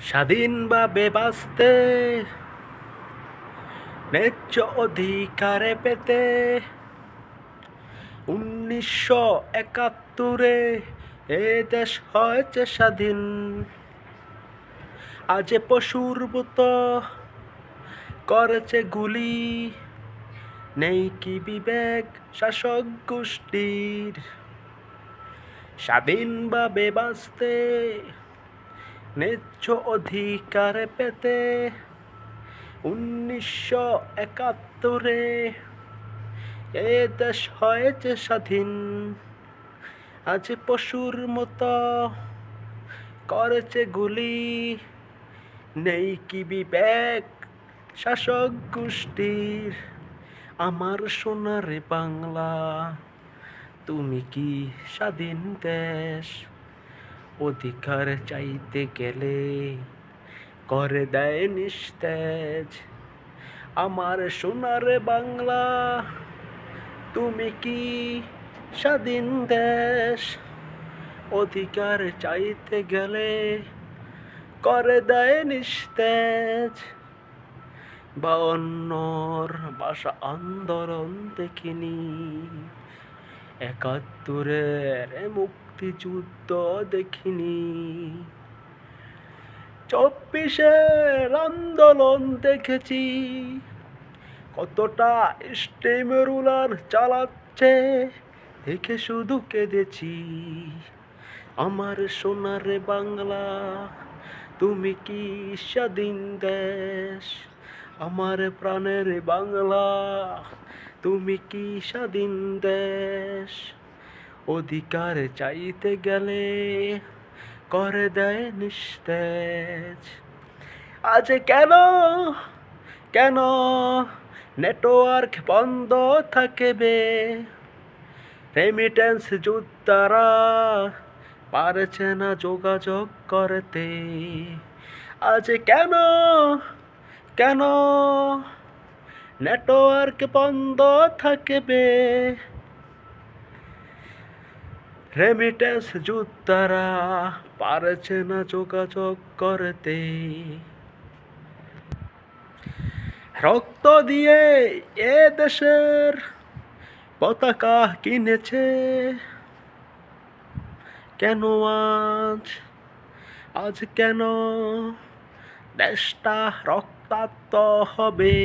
স্বাধীনভাবে বাঁচতে, ন্যায্য অধিকারে পেতে। উনিশশো একাত্তরে এ দেশ হয়েছে স্বাধীন। আজ পশুর মতো করেছে গুলি। নেই কি বিবেক শাসক গোষ্ঠীর। স্বাধীন স্বাধীনভাবে বাঁচতে ন্যায্য অধিকার পেতে। উনিশশো একাত্তরে এ দেশ হয়েছে স্বাধীন। আজ পশুর মতো করেছে গুলি। নেই কি বিবেক শাসক গোষ্ঠীর। আমার সোনারে বাংলা, তুমি কি স্বাধীন দেশ? অধিকার চাইতে গেলে করে দেয় নিস্তেজ। আমার সোনারে বাংলা, তুমি কি স্বাধীন দেশ? অধিকার চাইতে গেলে করে দেয় নিস্তেজ। বা অন্যর ভাষা আন্দোলন দেখিনি একাত্তরের মুক্তিযুদ্ধ দেখিনি। চব্বিশের আন্দোলন দেখেছি। কতটা স্টেম রুলার চালাচ্ছে, দেখে শুধু কেঁদেছি। আমার সোনার বাংলা, তুমি কি স্বাধীন দেশ? আমার প্রাণের বাংলা, তুমি কি স্বাধীন দেশ? অধিকার চাইতে গেলে করে দেয় নিস্তেজ। আজ কেন কেন নেটওয়ার্ক বন্ধ থাকবে? রেমিটেন্স যোদ্ধারা পারছে না যোগাযোগ করতে। আজ কেন কেন? নেটওয়ার্ক বন্ধ থাকবে। রেমিটেন্স যোদ্ধারা পারছে না যোগাযোগ করতে। রক্ত দিয়ে এ দেশের পতাকা কিনেছে। কেন আজ? আজ কেন? দেশটা রক্তাক্ত হবে।